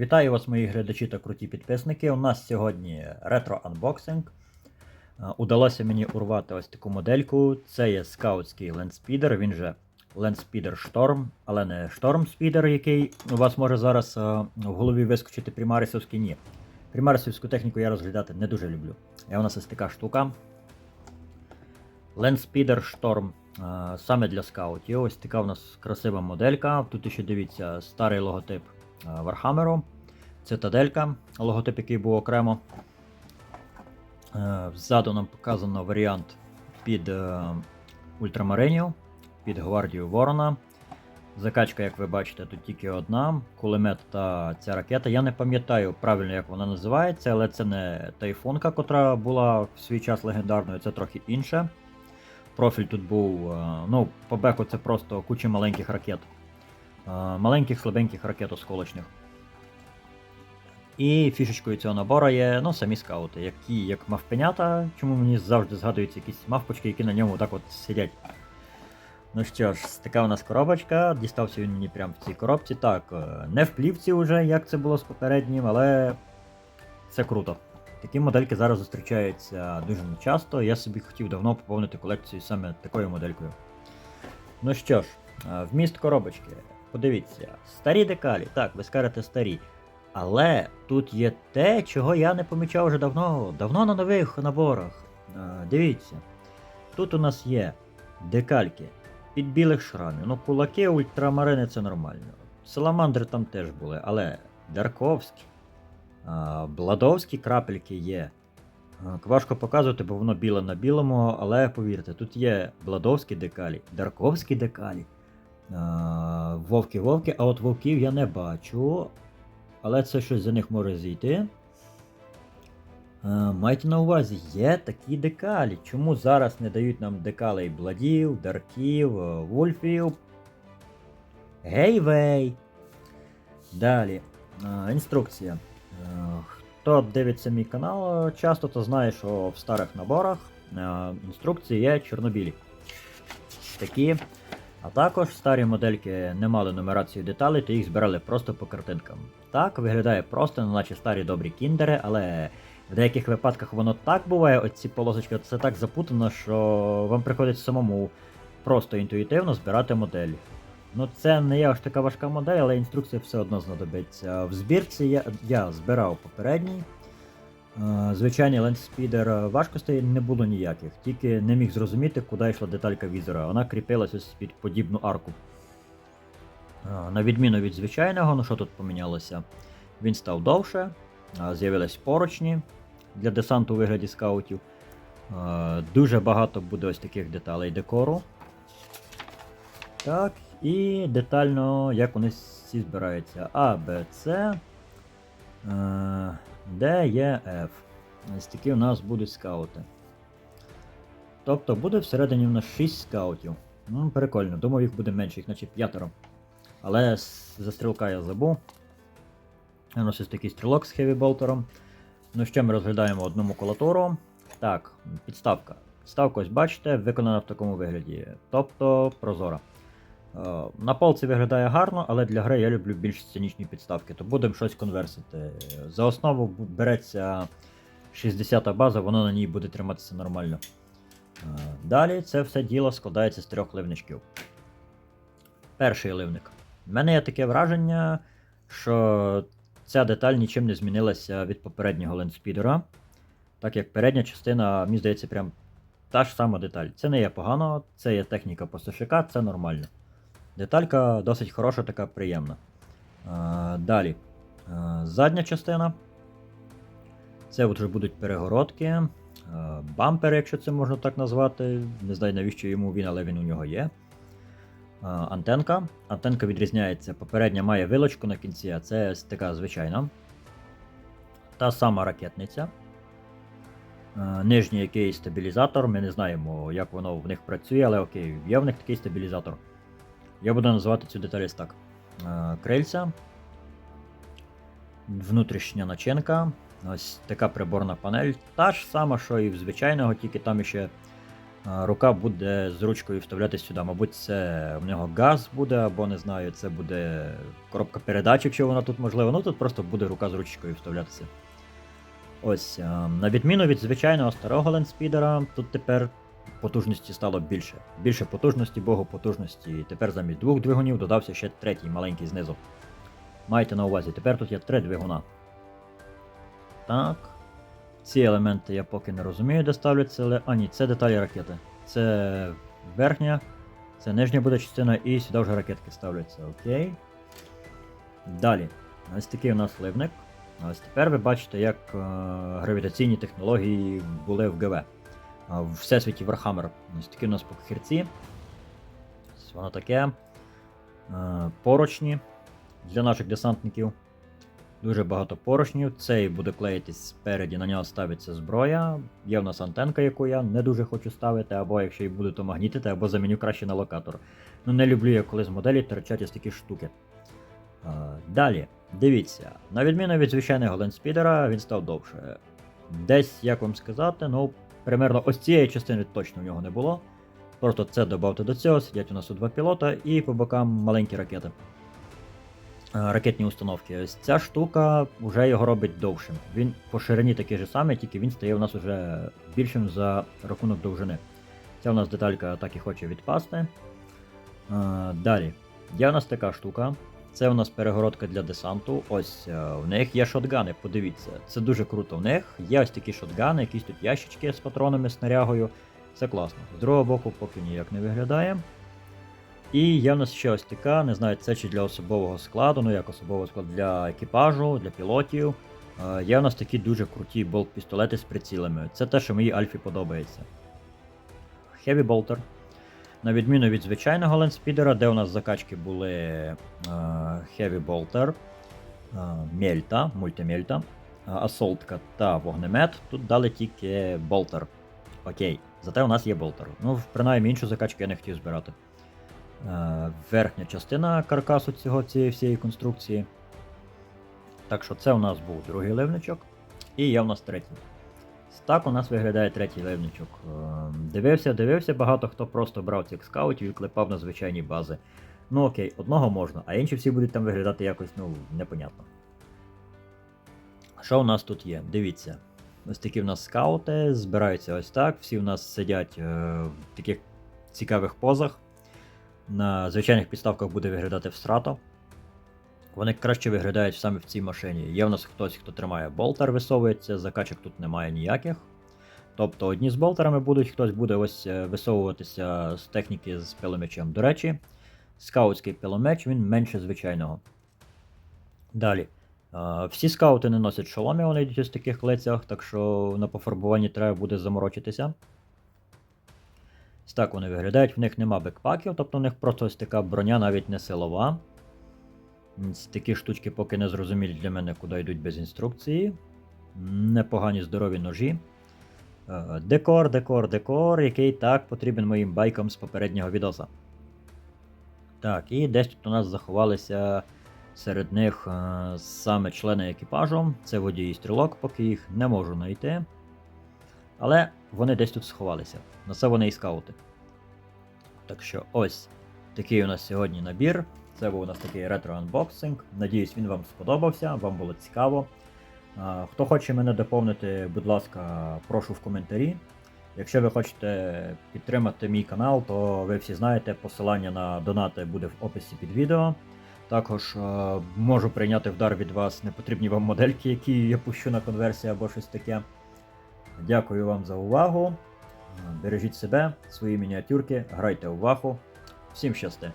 Вітаю вас, мої глядачі та круті підписники. У нас сьогодні ретро-анбоксинг. Е, Удалося мені урвати ось таку модельку. Це є скаутський лендспідер, він же Landspeeder Storm, але не Storm Speeder, який у вас може зараз е, в голові вискочити примарисовський ні. Примарисовську техніку я розглядати не дуже люблю. І у нас ось така штука. Storm е, саме для скаутів. Ось така у нас красива моделька. Тут ще дивіться старий логотип Вархамеру. Цитаделька, логотип, який був окремо. Е, Ззаду нам показано варіант під е, ультрамаринів, під гвардію Ворона. Закачка, як ви бачите, тут тільки одна. Кулемет та ця ракета. Я не пам'ятаю правильно, як вона називається, але це не тайфунка, котра була в свій час легендарною, це трохи інше. Профіль тут був. е, Ну, по беку це просто куча маленьких ракет. Е, Маленьких слабеньких ракет осколочних. І фішечкою цього набору є ну, самі скаути, які як мавпенята, чому мені завжди згадуються якісь мавпочки, які на ньому так от сидять. Ну що ж, така у нас коробочка, дістався він мені прямо в цій коробці. Так, е, не в плівці вже, як це було з попереднім, але це круто. Такі модельки зараз зустрічаються дуже часто. Я собі хотів давно поповнити колекцію саме такою моделькою. Ну що ж, е, вміст коробочки. Подивіться, старі декалі, так, ви скажете старі. Але тут є те, чого я не помічав вже давно, давно на нових наборах. Е, Дивіться, тут у нас є декальки під білих шрамів. Ну, кулаки, ультрамарини це нормально. Саламандри там теж були, але Дарковські, а, Бладовські крапельки є. А, Важко показувати, бо воно біле на білому, але повірте, тут є Бладовські декалі, Дарковські декалі, Вовки-вовки, а от вовків я не бачу. Але це щось за них може зійти. Е, Майте на увазі, є такі декалі. Чому зараз не дають нам декалей бладів, дарків, е, вульфів? Гей-вей! Далі. Е, Інструкція. Хто дивиться мій канал часто, то знає, що в старих наборах інструкції є чорнобілі. Такі. А також старі модельки не мали нумерацію деталей, то їх збирали просто по картинкам. Так, виглядає просто, наче старі добрі кіндери, але в деяких випадках воно так буває, оці полосочки, це так запутано, що вам приходиться самому просто інтуїтивно збирати модель. Ну, це не є аж така важка модель, але інструкція все одно знадобиться. В збірці я, я збирав попередній. Е, Звичайний лендспідер важкостей не було ніяких, тільки не міг зрозуміти, куди йшла деталька візора. Вона кріпилась ось під подібну арку. Е, На відміну від звичайного, ну що тут помінялося? Він став довше, е, з'явились поручні для десанту у вигляді скаутів. Дуже багато буде ось таких деталей декору. Так, і детально, як вони всі збираються. А, Б, С. Д, Е. Ось такі у нас будуть скаути. Тобто буде всередині в нас 6 скаутів. Ну, прикольно, думав їх буде менше, їх наче п'ятеро. Але за стрілка я забув. У нас ось такий стрілок з хевіболтером. Ну що ми розглядаємо одну макулатуру. Так, підставка. Підставка, ось бачите, виконана в такому вигляді. Тобто прозора. Е, На полці виглядає гарно, але для гри я люблю більш сценічні підставки, то будемо щось конверсити. За основу береться 60 база, воно на ній буде триматися нормально. Е, Далі це все діло складається з трьох ливничків. Перший ливник. У мене є таке враження, що ця деталь нічим не змінилася від попереднього лендспідера. Так як передня частина, мені здається, прям та ж сама деталь. Це не є погано, це є техніка поставщика, це нормально. Деталька досить хороша, така приємна. Далі. Задня частина. Це вже будуть перегородки, бампери, якщо це можна так назвати. Не знаю, навіщо йому він, але він у нього є. Антенка. Антенка відрізняється. Попередня має вилочку на кінці, а це така звичайна. Та сама ракетниця. Нижній якийсь стабілізатор. Ми не знаємо, як воно в них працює, але окей, є в них такий стабілізатор. Я буду називати цю деталь так. Е, Крильця. Внутрішня начинка. Ось така приборна панель. Та ж сама, що і в звичайного, тільки там ще рука буде з ручкою вставлятися сюди. Мабуть, це в нього газ буде, або не знаю, це буде коробка передач, якщо вона тут можлива. Ну тут просто буде рука з ручкою вставлятися. Ось, на відміну від звичайного старого лендспідера, тут тепер потужності стало більше. Більше потужності, богу потужності. І тепер замість двох двигунів додався ще третій маленький знизу. Майте на увазі, тепер тут є три двигуна. Так. Ці елементи я поки не розумію, де ставляться, але. А ні, це деталі ракети. Це верхня, це нижня буде частина, і сюди вже ракетки ставляться. Окей. Далі. Ось такий у нас ливник. Ось тепер ви бачите, як е, гравітаційні технології були в ГВ. В всесвіті Warhammer. Ось такі у нас похирці. Ось воно таке. Е, поручні для наших десантників. Дуже багато поручнів. Цей буде клеїтись спереді, на нього ставиться зброя. Є в нас антенка, яку я не дуже хочу ставити, або якщо і буду, то магнітити, або заміню краще на локатор. Ну не люблю я, коли з моделі торчать ось такі штуки. Далі, дивіться, на відміну від звичайного лендспідера, він став довше. Десь, як вам сказати, ну, примерно ось цієї частини точно в нього не було. Просто це додавте до цього, сидять у нас у два пілота, і по бокам маленькі ракети. Е, Ракетні установки. Ось ця штука вже його робить довшим. Він по ширині такий же самий, тільки він стає у нас вже більшим за рахунок довжини. Ця у нас деталька так і хоче відпасти. Е, Далі. Є у нас така штука. Це у нас перегородка для десанту. Ось е, в них є шотгани, подивіться. Це дуже круто. В них є ось такі шотгани, якісь тут ящички з патронами, снарягою. Це класно. З другого боку, поки ніяк не виглядає. І є в нас ще ось така, не знаю, це чи для особового складу, ну як особового складу для екіпажу, для пілотів. Е, Є в нас такі дуже круті болт-пістолети з прицілами. Це те, що моїй Альфі подобається. Heavy Bolter. На відміну від звичайного лендспідера, де у нас закачки були е, Heavy Bolter, е, Мельта, мультимельта, е, Асолтка та вогнемет. Тут дали тільки болтер. Окей, зате у нас є болтер. Ну, принаймні іншу закачку я не хотів збирати. Е, верхня частина каркасу цього, цієї всієї конструкції. Так що це у нас був другий ливничок. І є у нас третій. Так у нас виглядає третій ливничок. Е, Дивився, дивився, багато хто просто брав цих скаутів і клепав на звичайні бази. Ну окей, одного можна, а інші всі будуть там виглядати якось, ну, непонятно. Що у нас тут є? Дивіться. Ось такі в нас скаути, збираються ось так. Всі в нас сидять е, в таких цікавих позах. На звичайних підставках буде виглядати встрато. Вони краще виглядають саме в цій машині. Є в нас хтось, хто тримає болтер, висовується, закачок тут немає ніяких. Тобто одні з болтерами будуть, хтось буде ось е, висовуватися з техніки з пиломечем. До речі, скаутський пиломеч він менше звичайного. Далі. Е, Всі скаути не носять шоломи, вони йдуть ось в таких лицях, так що на пофарбуванні треба буде заморочитися. Так вони виглядають, в них нема бекпаків, тобто в них просто ось така броня навіть не силова. Такі штучки поки не зрозумілі для мене, куди йдуть без інструкції. Непогані здорові ножі. Е, Декор, декор, декор, який так потрібен моїм байкам з попереднього відоса. Так, і десь тут у нас заховалися серед них е, саме члени екіпажу. Це водій і стрілок, поки їх не можу знайти. Але вони десь тут сховалися. На це вони і скаути. Так що ось такий у нас сьогодні набір. Це був у нас такий ретро-анбоксинг. Надіюсь, він вам сподобався, вам було цікаво. Хто хоче мене доповнити, будь ласка, прошу в коментарі. Якщо ви хочете підтримати мій канал, то ви всі знаєте, посилання на донати буде в описі під відео. Також можу прийняти вдар від вас непотрібні вам модельки, які я пущу на конверсії або щось таке. Дякую вам за увагу. Бережіть себе, свої мініатюрки, грайте у ваху. Всім щасти!